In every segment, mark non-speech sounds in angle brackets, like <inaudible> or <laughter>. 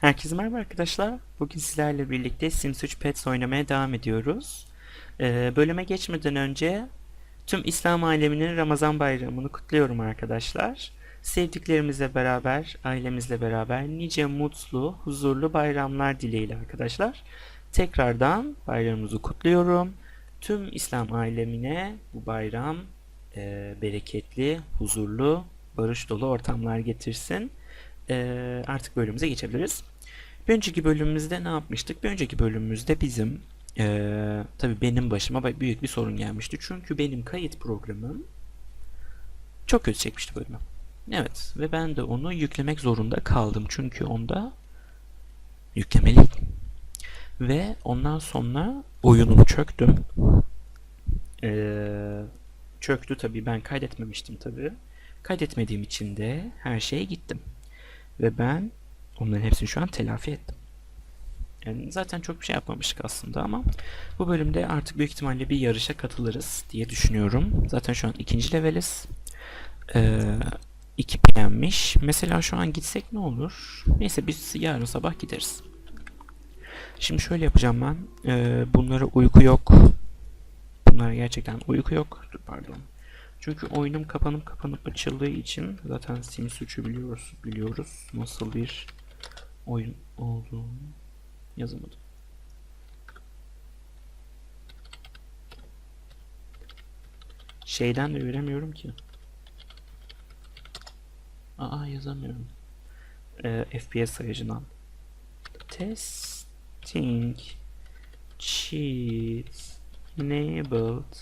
Herkese merhaba arkadaşlar. Bugün sizlerle birlikte Sims 3 Pets oynamaya devam ediyoruz. Ee, bölüme geçmeden önce tüm İslam aleminin Ramazan bayramını kutluyorum arkadaşlar. Sevdiklerimizle beraber, ailemizle beraber nice mutlu, huzurlu bayramlar dileğiyle arkadaşlar. Tekrardan bayramımızı kutluyorum. Tüm İslam alemine bu bayram e, bereketli, huzurlu, barış dolu ortamlar getirsin. Ee, artık bölümümüze geçebiliriz. Bir önceki bölümümüzde ne yapmıştık? Bir önceki bölümümüzde bizim ee, tabii benim başıma ba- büyük bir sorun gelmişti. Çünkü benim kayıt programım çok kötü çekmişti bölümü. Evet ve ben de onu yüklemek zorunda kaldım. Çünkü onda yüklemeliydim. Ve ondan sonra oyunumu çöktüm. Ee, çöktü tabii ben kaydetmemiştim tabii. Kaydetmediğim için de her şeye gittim. Ve ben onların hepsini şu an telafi ettim. Yani zaten çok bir şey yapmamıştık aslında ama bu bölümde artık büyük ihtimalle bir yarışa katılırız diye düşünüyorum. Zaten şu an ikinci leveliz. Ee, 2 PM'miş. Mesela şu an gitsek ne olur? Neyse biz yarın sabah gideriz. Şimdi şöyle yapacağım ben. Ee, bunlara uyku yok. Bunlara gerçekten uyku yok. Pardon. Çünkü oyunum kapanıp kapanıp açıldığı için zaten Sims 3'ü biliyoruz, biliyoruz nasıl bir oyun olduğunu yazamadım. Şeyden de göremiyorum ki. Aa yazamıyorum. Ee, FPS sayacından. Testing cheats enabled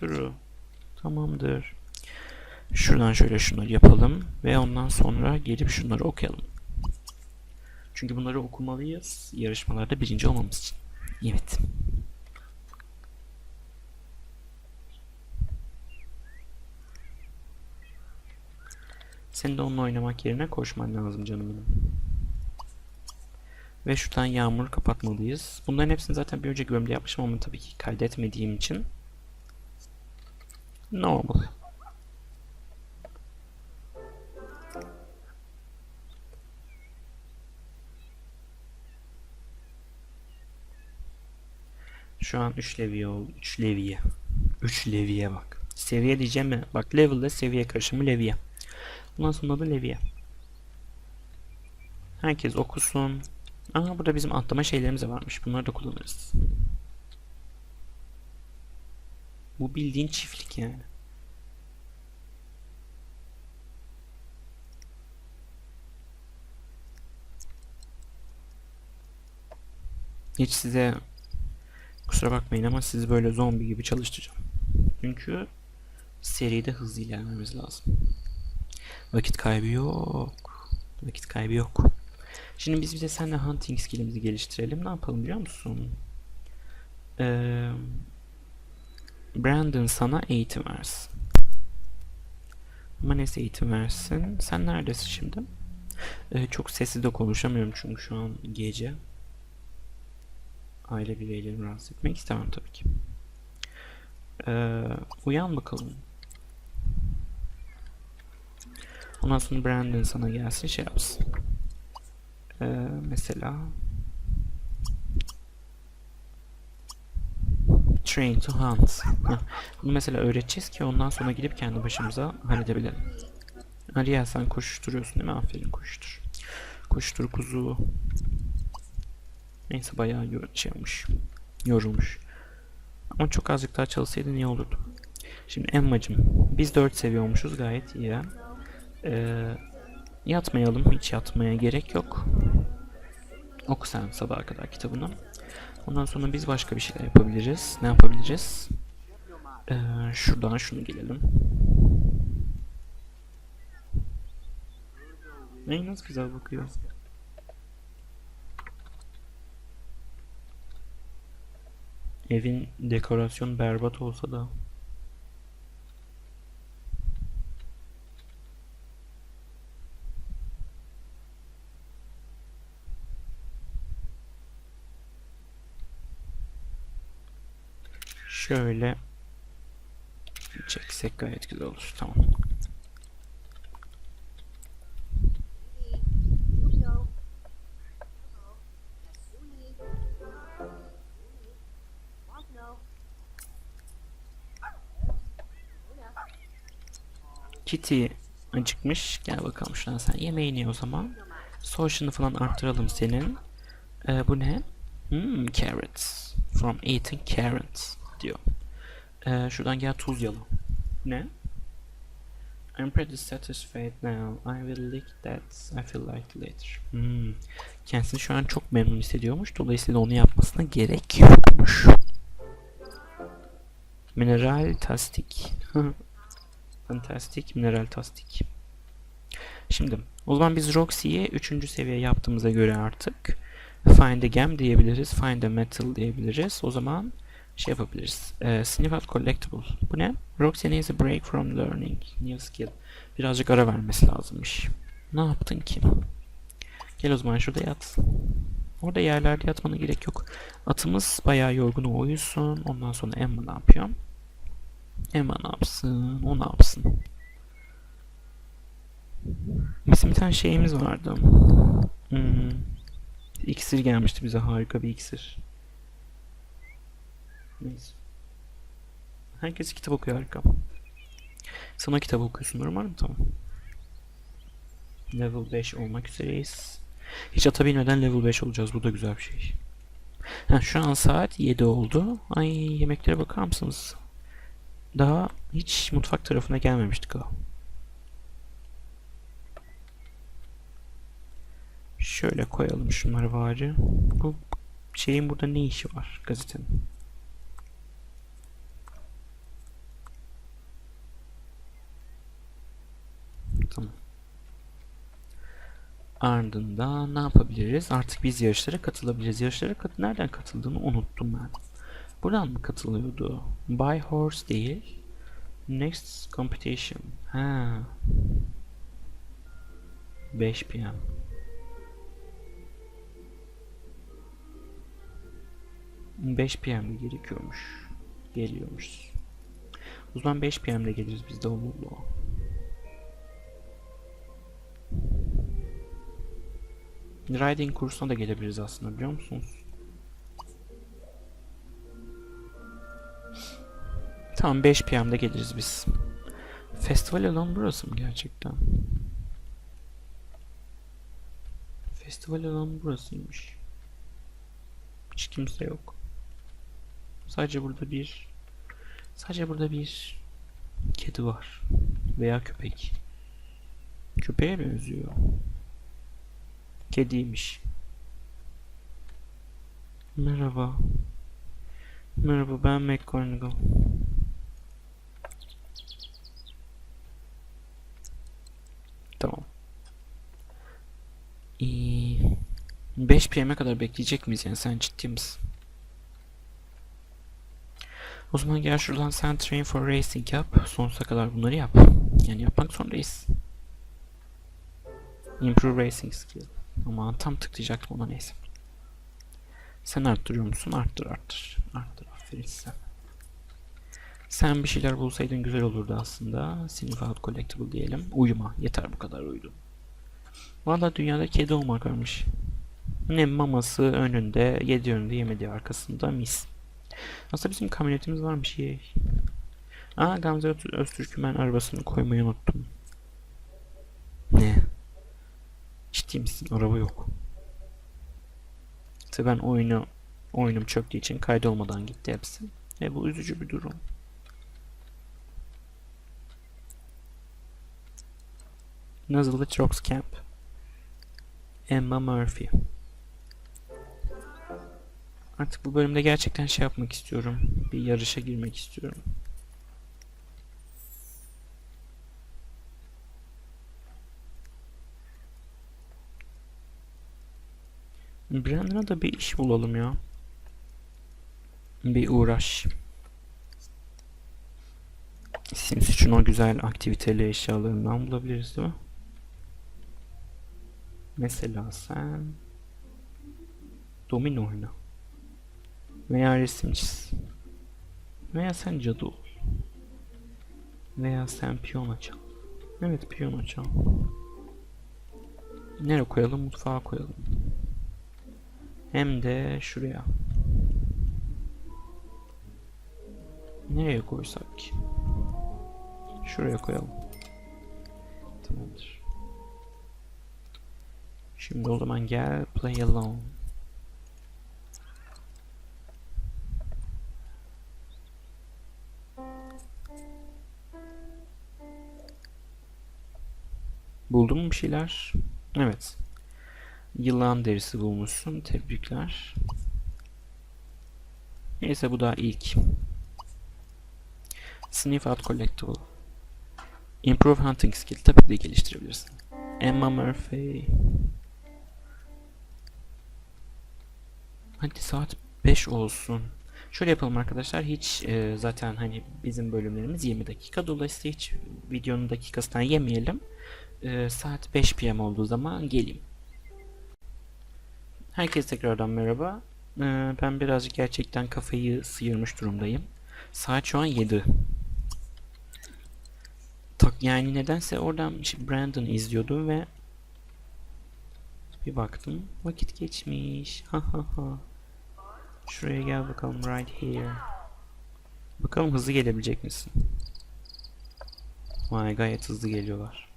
True. Tamamdır. Şuradan şöyle şunları yapalım ve ondan sonra gelip şunları okuyalım. Çünkü bunları okumalıyız yarışmalarda birinci olmamız için. Evet. Senin de onunla oynamak yerine koşman lazım canım benim. Ve şuradan yağmur kapatmalıyız. Bunların hepsini zaten bir önceki bölümde yapmışım ama tabii ki kaydetmediğim için Normal. Şu an 3 leviye oldu. 3 leviye. 3 leviye bak. Seviye diyeceğim mi? Bak level'da seviye karışımı leviye. Bundan sonra da leviye. Herkes okusun. Aha burada bizim atlama şeylerimiz varmış. Bunları da kullanırız. Bu bildiğin çiftlik yani. Hiç size kusura bakmayın ama sizi böyle zombi gibi çalıştıracağım. Çünkü seride hızlı ilerlememiz lazım. Vakit kaybı yok. Vakit kaybı yok. Şimdi biz bir de seninle hunting skillimizi geliştirelim. Ne yapalım biliyor musun? Ee, Brandon sana eğitim versin. Ama neyse eğitim versin. Sen neredesin şimdi? Ee, çok sesli de konuşamıyorum çünkü şu an gece. Aile bireylerimi rahatsız etmek istemem tabii ki. Ee, uyan bakalım. Ondan sonra Brandon sana gelsin şey yapsın. Ee, mesela Train to hunt. Bunu mesela öğreteceğiz ki ondan sonra gidip kendi başımıza halledebilelim. Ariel sen koşuşturuyorsun değil mi? Aferin koşuştur. Koşuştur kuzu. Neyse bayağı şey olmuş. Yorulmuş. Ama çok azıcık daha çalışsaydın iyi olurdu. Şimdi Emma'cım biz 4 seviyormuşuz gayet iyi. Ee, yatmayalım. Hiç yatmaya gerek yok. Oku sen sabaha kadar kitabını. Ondan sonra biz başka bir şeyler yapabiliriz. Ne yapabiliriz? Ee, şuradan şunu gelelim. Ne nasıl güzel bakıyor. Evin dekorasyon berbat olsa da şöyle çeksek gayet güzel olur. Tamam. Kitty acıkmış. Gel bakalım şuradan sen yemeğini ye o zaman. Social'ını falan arttıralım senin. Ee, bu ne? Hmm, carrots. From eating carrots diyor. Ee, şuradan gel tuz yala. Ne? I'm pretty satisfied now. I will lick that. I feel like later. Hmm. Kendisini şu an çok memnun hissediyormuş. Dolayısıyla onu yapmasına gerek yokmuş. Mineral tastik. <laughs> Fantastik, mineral tastik. Şimdi o zaman biz Roxy'yi 3. seviye yaptığımıza göre artık Find a gem diyebiliriz. Find a metal diyebiliriz. O zaman şey yapabiliriz. Ee, sniff collectible. Bu ne? Roxy needs a break from learning. New skill. Birazcık ara vermesi lazımmış. Ne yaptın ki? Gel o zaman şurada yat. Orada yerlerde yatmana gerek yok. Atımız bayağı yorgun o uyusun. Ondan sonra Emma ne yapıyor? Emma ne yapsın? O ne yapsın? Bizim bir tane şeyimiz vardı. Hmm. İksir gelmişti bize. Harika bir iksir. Neyse. Herkes kitap okuyor harika. Sana kitap okuyorsun umarım tamam. Level 5 olmak üzereyiz. Hiç ata binmeden level 5 olacağız. Bu da güzel bir şey. Ha, şu an saat 7 oldu. Ay yemeklere bakar mısınız? Daha hiç mutfak tarafına gelmemiştik o. Şöyle koyalım şunları bari. Bu şeyin burada ne işi var gazetenin? Tamam. Ardından ne yapabiliriz? Artık biz yarışlara katılabiliriz. Yarışlara kat nereden katıldığını unuttum ben. Buradan mı katılıyordu? By horse değil. Next competition. Ha. 5 PM. Beş PM'de gerekiyormuş. Geliyormuş. O zaman 5 PM'de geliriz biz de olur o. Riding kursuna da gelebiliriz aslında biliyor musunuz? Tamam 5 PM'de geliriz biz. Festival alan burası mı gerçekten? Festival alan burasıymış. Hiç kimse yok. Sadece burada bir sadece burada bir kedi var veya köpek. Köpeğe benziyor. Kediymiş. Merhaba. Merhaba ben McGonagall. Tamam. Ee, 5 PM'e kadar bekleyecek miyiz yani sen ciddi misin? O zaman gel şuradan sen train for racing yap. Sonsuza kadar bunları yap. Yani yapmak zorundayız. Improve racing skill. Ama tam tıklayacaktım ona neyse. Sen arttırıyor musun? Arttır arttır. Arttır aferin size. Sen bir şeyler bulsaydın güzel olurdu aslında. Sniff out collectible diyelim. Uyuma. Yeter bu kadar uyudum. Valla dünyada kedi olmak varmış. Ne maması önünde, yedi önünde, yemedi arkasında mis. Aslında bizim kamyonetimiz var bir şey. Aa Gamze Öz- Öztürk'ün arabasını koymayı unuttum. Ne? Ciddi misin? Araba yok. İşte ben oyunu oyunum çöktüğü için kaydolmadan gitti hepsi. Ve bu üzücü bir durum. Nazareth Rocks Camp. Emma Murphy. Artık bu bölümde gerçekten şey yapmak istiyorum. Bir yarışa girmek istiyorum. Brandon'a da bir iş bulalım ya. Bir uğraş. Sims için o güzel aktiviteli eşyalarından bulabiliriz değil mi? Mesela sen domino oyna. Veya resim çiz. Veya sen cadı ol. Veya sen piyano çal. Evet piyano çal. Nereye koyalım? Mutfağa koyalım. Hem de şuraya. Nereye koysak ki? Şuraya koyalım. Tamamdır. Şimdi o zaman gel play alone. Buldun mu bir şeyler? Evet. Yılan derisi bulmuşsun. Tebrikler. Neyse bu da ilk. Sniff out collectible. Improve hunting skill. Tabii de geliştirebilirsin. Emma Murphy. Hadi saat 5 olsun. Şöyle yapalım arkadaşlar. Hiç e, zaten hani bizim bölümlerimiz 20 dakika. Dolayısıyla hiç videonun dakikasından yemeyelim. E, saat 5 PM olduğu zaman geleyim. Herkese tekrardan merhaba. E, ben birazcık gerçekten kafayı sıyırmış durumdayım. Saat şu an 7. Tak yani nedense oradan Brandon izliyordu ve bir baktım vakit geçmiş. Ha ha ha. Şuraya gel bakalım right here. Bakalım hızlı gelebilecek misin? Vay gayet hızlı geliyorlar.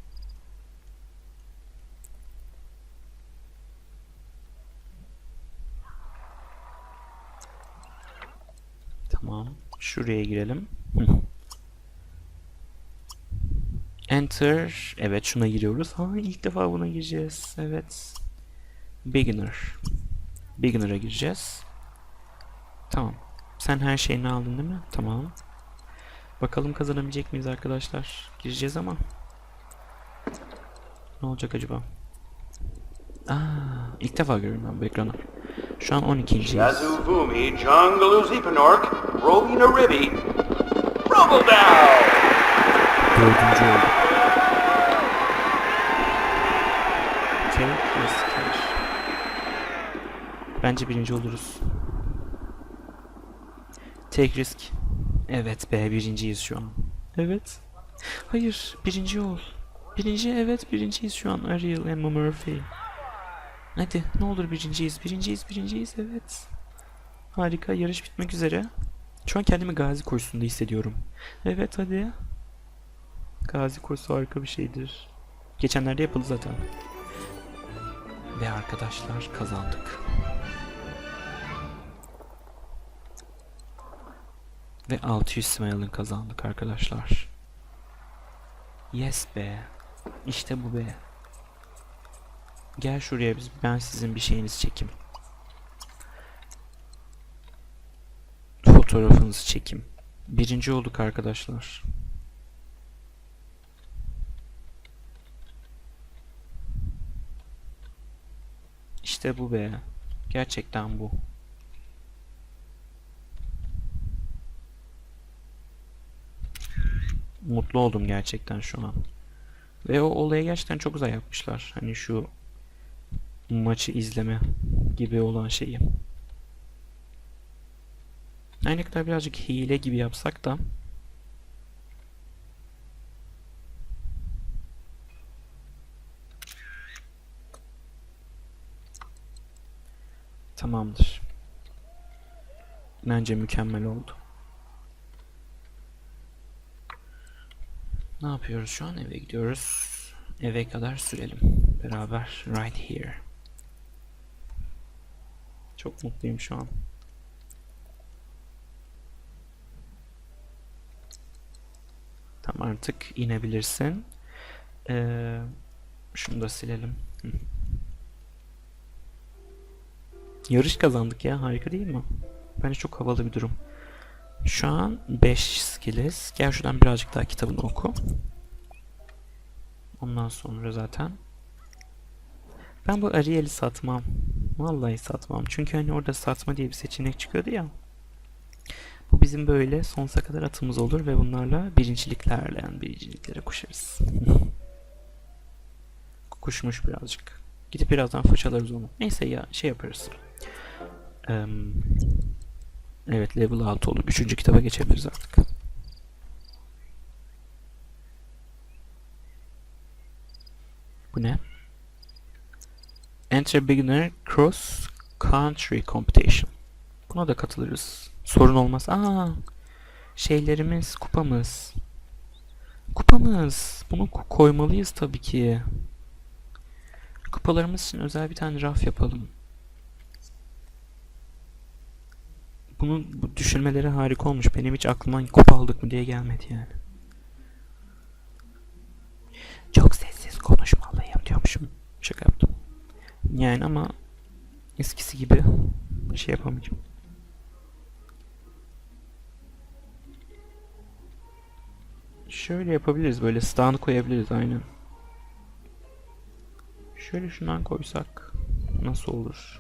Tamam. Şuraya girelim. Hı. Enter. Evet şuna giriyoruz. Ha ilk defa buna gireceğiz. Evet. Beginner. Beginner'a gireceğiz. Tamam. Sen her şeyini aldın değil mi? Tamam. Bakalım kazanabilecek miyiz arkadaşlar? Gireceğiz ama. Ne olacak acaba? Aa, ilk defa görüyorum ben bu ekranı. Şu an 12. Yazoo Vumi, Jungaloo Zeepanork, Rolina Ribby, Rumble Down! Dördüncü oldu. Take risk. Bence birinci oluruz. Take risk. Evet be birinciyiz şu an. Evet. Hayır birinci ol. Birinci evet birinciyiz şu an. Ariel Emma Murphy. Hadi ne olur birinciyiz. Birinciyiz birinciyiz evet. Harika yarış bitmek üzere. Şu an kendimi gazi koşusunda hissediyorum. Evet hadi. Gazi koşusu harika bir şeydir. Geçenlerde yapıldı zaten. Ve arkadaşlar kazandık. Ve 600 smile'ın kazandık arkadaşlar. Yes be. İşte bu be. Gel şuraya biz ben sizin bir şeyinizi çekeyim. Fotoğrafınızı çekeyim. Birinci olduk arkadaşlar. İşte bu be. Gerçekten bu. Mutlu oldum gerçekten şu an. Ve o olayı gerçekten çok güzel yapmışlar. Hani şu maçı izleme gibi olan şeyi. Ne kadar birazcık hile gibi yapsak da Tamamdır. Bence mükemmel oldu. Ne yapıyoruz şu an? Eve gidiyoruz. Eve kadar sürelim. Beraber right here. Çok mutluyum şu an. Tamam artık inebilirsin. Ee, şunu da silelim. Yarış kazandık ya. Harika değil mi? Bence çok havalı bir durum. Şu an 5 skilliz. Gel şuradan birazcık daha kitabını oku. Ondan sonra zaten. Ben bu Ariel'i satmam. Vallahi satmam. Çünkü hani orada satma diye bir seçenek çıkıyordu ya. Bu bizim böyle sonsuza kadar atımız olur ve bunlarla birinciliklerle yani birinciliklere koşarız. <laughs> Kuşmuş birazcık. Gidip birazdan fırçalarız onu. Neyse ya şey yaparız. Evet level 6 oldu. Üçüncü kitaba geçebiliriz artık. Bu ne? Enter Beginner Cross Country Competition. Buna da katılırız. Sorun olmaz. Aa, şeylerimiz, kupamız. Kupamız. Bunu ko- koymalıyız tabii ki. Kupalarımız için özel bir tane raf yapalım. Bunun bu düşünmeleri harika olmuş. Benim hiç aklıma kupa aldık mı diye gelmedi yani. Yani ama eskisi gibi şey yapamayacağım. Şöyle yapabiliriz. Böyle stand koyabiliriz aynen. Şöyle şundan koysak nasıl olur?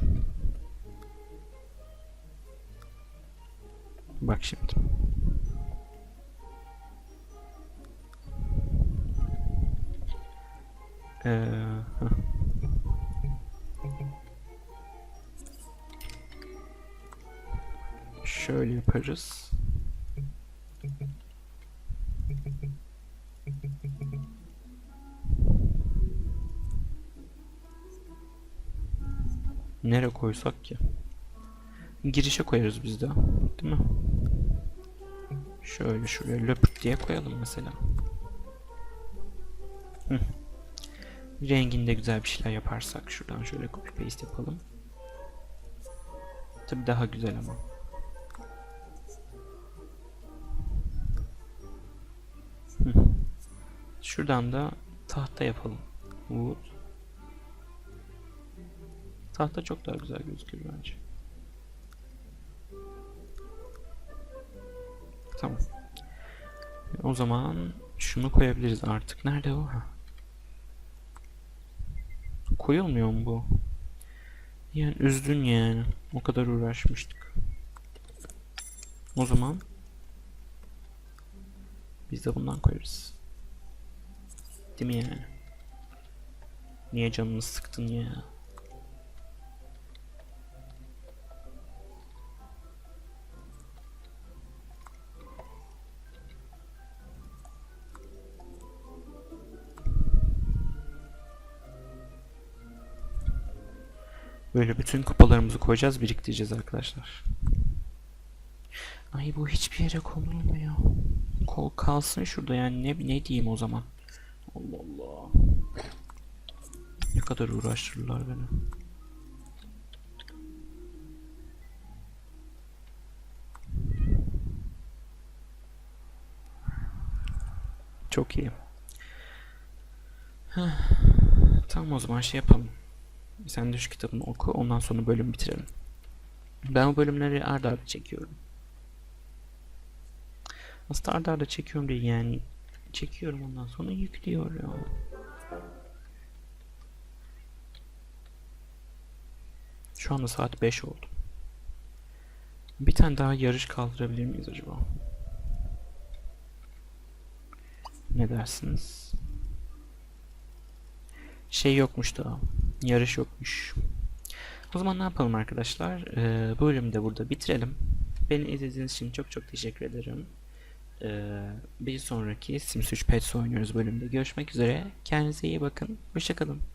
Bak şimdi. Ee. Yaparız. Nereye koysak ki? Girişe koyarız biz de. Değil mi? Şöyle şuraya löpürt diye koyalım mesela. Hı. Renginde güzel bir şeyler yaparsak şuradan şöyle copy paste yapalım. Tabi daha güzel ama. Şuradan da tahta yapalım. Wood. Tahta çok daha güzel gözüküyor bence. Tamam. O zaman şunu koyabiliriz artık. Nerede o? Ha. Koyulmuyor mu bu? Yani üzdün yani. O kadar uğraşmıştık. O zaman biz de bundan koyarız. Değil mi yani? Niye canını sıktın ya? Böyle bütün kupalarımızı koyacağız, biriktireceğiz arkadaşlar. Ay bu hiçbir yere konulmuyor. Kol kalsın şurada yani ne ne diyeyim o zaman. Allah Allah. Ne kadar uğraştırırlar beni. Çok iyi. Heh. Tamam o zaman şey yapalım. Sen de şu kitabını oku ondan sonra bölüm bitirelim. Ben o bölümleri arda arda çekiyorum. Aslında arda arda çekiyorum değil yani. Çekiyorum ondan sonra yüklüyorum. Şu anda saat 5 oldu. Bir tane daha yarış kaldırabilir miyiz acaba? Ne dersiniz? Şey yokmuş daha. Yarış yokmuş. O zaman ne yapalım arkadaşlar? Ee, bölümü de burada bitirelim. Beni izlediğiniz için çok çok teşekkür ederim. Ee, bir sonraki Sims 3 Pets oynuyoruz bölümde görüşmek üzere. Kendinize iyi bakın. Hoşçakalın.